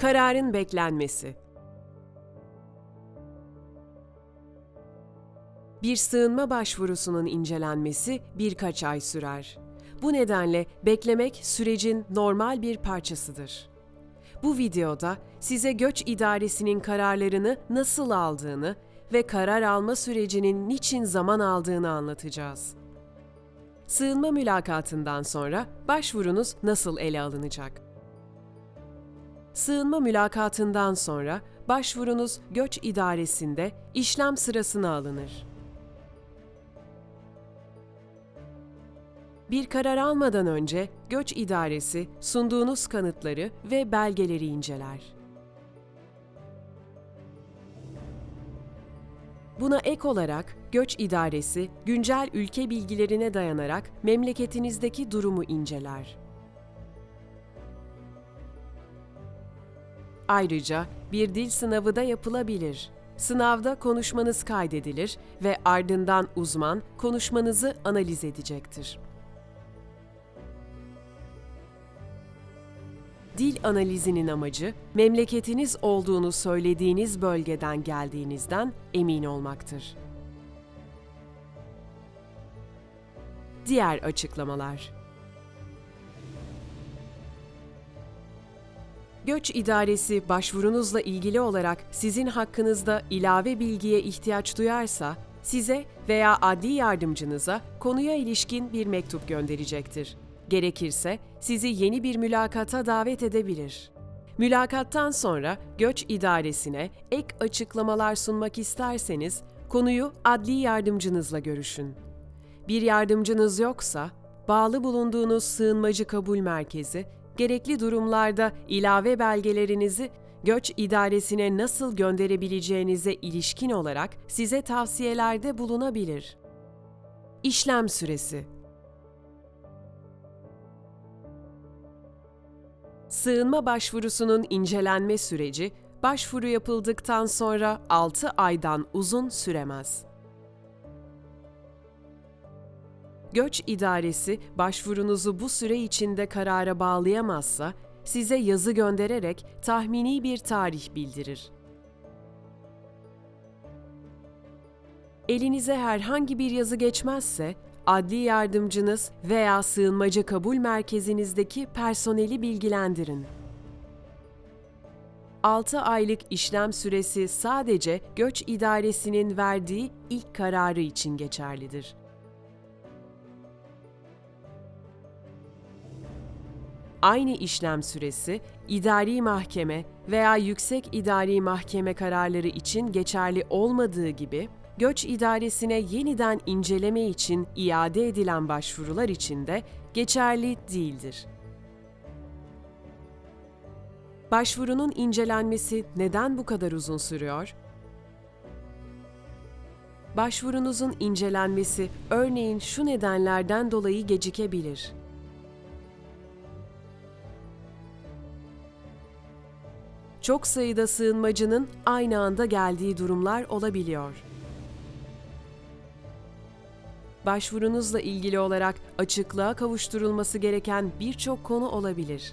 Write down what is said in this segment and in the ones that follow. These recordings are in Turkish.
Kararın beklenmesi. Bir sığınma başvurusunun incelenmesi birkaç ay sürer. Bu nedenle beklemek sürecin normal bir parçasıdır. Bu videoda size göç idaresinin kararlarını nasıl aldığını ve karar alma sürecinin niçin zaman aldığını anlatacağız. Sığınma mülakatından sonra başvurunuz nasıl ele alınacak? Sığınma mülakatından sonra başvurunuz göç idaresinde işlem sırasına alınır. Bir karar almadan önce göç idaresi sunduğunuz kanıtları ve belgeleri inceler. Buna ek olarak göç idaresi güncel ülke bilgilerine dayanarak memleketinizdeki durumu inceler. Ayrıca bir dil sınavı da yapılabilir. Sınavda konuşmanız kaydedilir ve ardından uzman konuşmanızı analiz edecektir. Dil analizinin amacı, memleketiniz olduğunu söylediğiniz bölgeden geldiğinizden emin olmaktır. Diğer açıklamalar Göç İdaresi başvurunuzla ilgili olarak sizin hakkınızda ilave bilgiye ihtiyaç duyarsa, size veya adli yardımcınıza konuya ilişkin bir mektup gönderecektir. Gerekirse sizi yeni bir mülakata davet edebilir. Mülakattan sonra göç idaresine ek açıklamalar sunmak isterseniz konuyu adli yardımcınızla görüşün. Bir yardımcınız yoksa bağlı bulunduğunuz sığınmacı kabul merkezi gerekli durumlarda ilave belgelerinizi göç idaresine nasıl gönderebileceğinize ilişkin olarak size tavsiyelerde bulunabilir. İşlem süresi Sığınma başvurusunun incelenme süreci başvuru yapıldıktan sonra 6 aydan uzun süremez. Göç İdaresi başvurunuzu bu süre içinde karara bağlayamazsa size yazı göndererek tahmini bir tarih bildirir. Elinize herhangi bir yazı geçmezse adli yardımcınız veya sığınmacı kabul merkezinizdeki personeli bilgilendirin. 6 aylık işlem süresi sadece göç idaresinin verdiği ilk kararı için geçerlidir. Aynı işlem süresi idari mahkeme veya yüksek idari mahkeme kararları için geçerli olmadığı gibi göç idaresine yeniden inceleme için iade edilen başvurular için de geçerli değildir. Başvurunun incelenmesi neden bu kadar uzun sürüyor? Başvurunuzun incelenmesi örneğin şu nedenlerden dolayı gecikebilir. Çok sayıda sığınmacının aynı anda geldiği durumlar olabiliyor başvurunuzla ilgili olarak açıklığa kavuşturulması gereken birçok konu olabilir.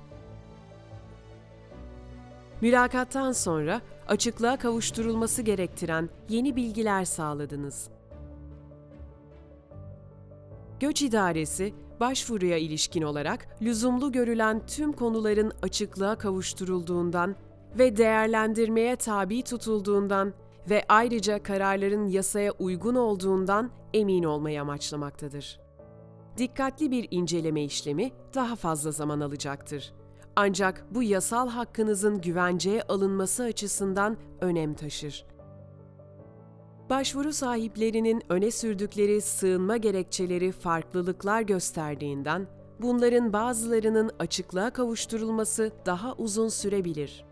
Mülakattan sonra açıklığa kavuşturulması gerektiren yeni bilgiler sağladınız. Göç İdaresi, başvuruya ilişkin olarak lüzumlu görülen tüm konuların açıklığa kavuşturulduğundan ve değerlendirmeye tabi tutulduğundan ve ayrıca kararların yasaya uygun olduğundan emin olmayı amaçlamaktadır. Dikkatli bir inceleme işlemi daha fazla zaman alacaktır. Ancak bu yasal hakkınızın güvenceye alınması açısından önem taşır. Başvuru sahiplerinin öne sürdükleri sığınma gerekçeleri farklılıklar gösterdiğinden bunların bazılarının açıklığa kavuşturulması daha uzun sürebilir.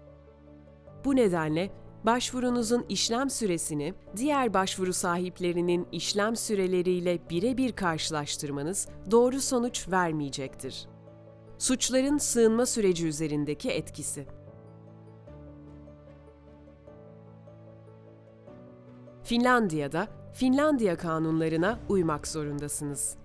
Bu nedenle başvurunuzun işlem süresini diğer başvuru sahiplerinin işlem süreleriyle birebir karşılaştırmanız doğru sonuç vermeyecektir. Suçların sığınma süreci üzerindeki etkisi Finlandiya'da Finlandiya kanunlarına uymak zorundasınız.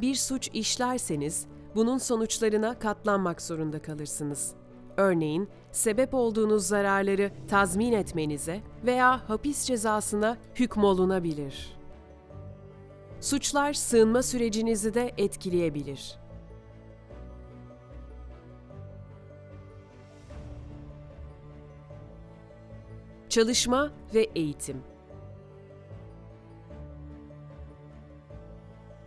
Bir suç işlerseniz bunun sonuçlarına katlanmak zorunda kalırsınız. Örneğin, sebep olduğunuz zararları tazmin etmenize veya hapis cezasına hükmolunabilir. Suçlar sığınma sürecinizi de etkileyebilir. Çalışma ve eğitim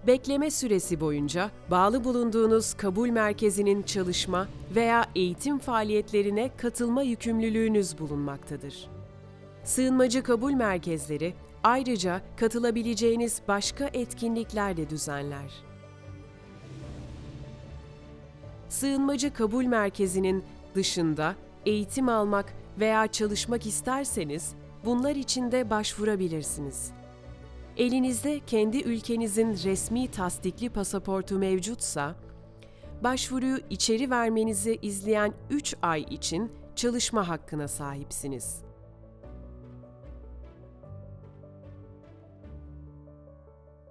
Bekleme süresi boyunca bağlı bulunduğunuz kabul merkezinin çalışma veya eğitim faaliyetlerine katılma yükümlülüğünüz bulunmaktadır. Sığınmacı kabul merkezleri ayrıca katılabileceğiniz başka etkinlikler de düzenler. Sığınmacı kabul merkezinin dışında eğitim almak veya çalışmak isterseniz bunlar için de başvurabilirsiniz. Elinizde kendi ülkenizin resmi tasdikli pasaportu mevcutsa, başvuruyu içeri vermenizi izleyen 3 ay için çalışma hakkına sahipsiniz.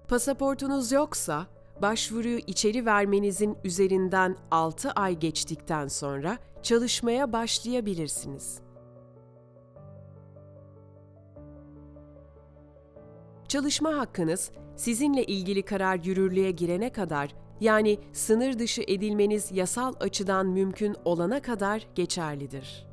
Pasaportunuz yoksa, başvuruyu içeri vermenizin üzerinden 6 ay geçtikten sonra çalışmaya başlayabilirsiniz. Çalışma hakkınız sizinle ilgili karar yürürlüğe girene kadar yani sınır dışı edilmeniz yasal açıdan mümkün olana kadar geçerlidir.